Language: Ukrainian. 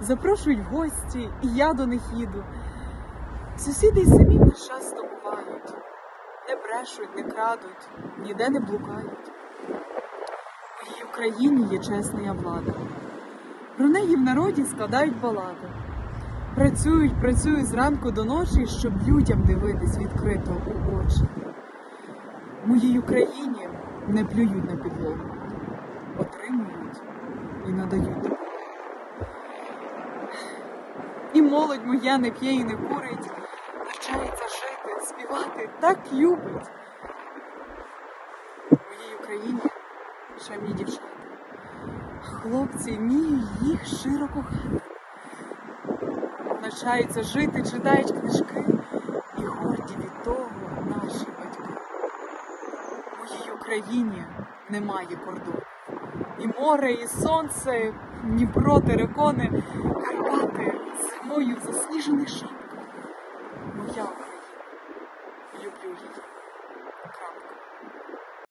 Запрошують в гості, і я до них їду. Сусіди й самі нас часто бувають, не брешуть, не крадуть, ніде не блукають. В моїй Україні є чесна влада. Про неї в народі складають балади. Працюють, працюють зранку до ночі, щоб людям дивитись відкрито у очі. В моїй Україні не плюють на підлогу, отримують і надають допомогу. І молодь моя не п'є і не курить, навчається жити, співати так любить. В моїй Україні шамні дівчата. Хлопці вміють їх щиро кохати. Навчаються жити, читають книжки і горді від того наші батьки. В моїй Україні немає кордону. І море, і сонце, Дніпро, Карпати твоїх засліжених жінка, моя люблю її. Крапка.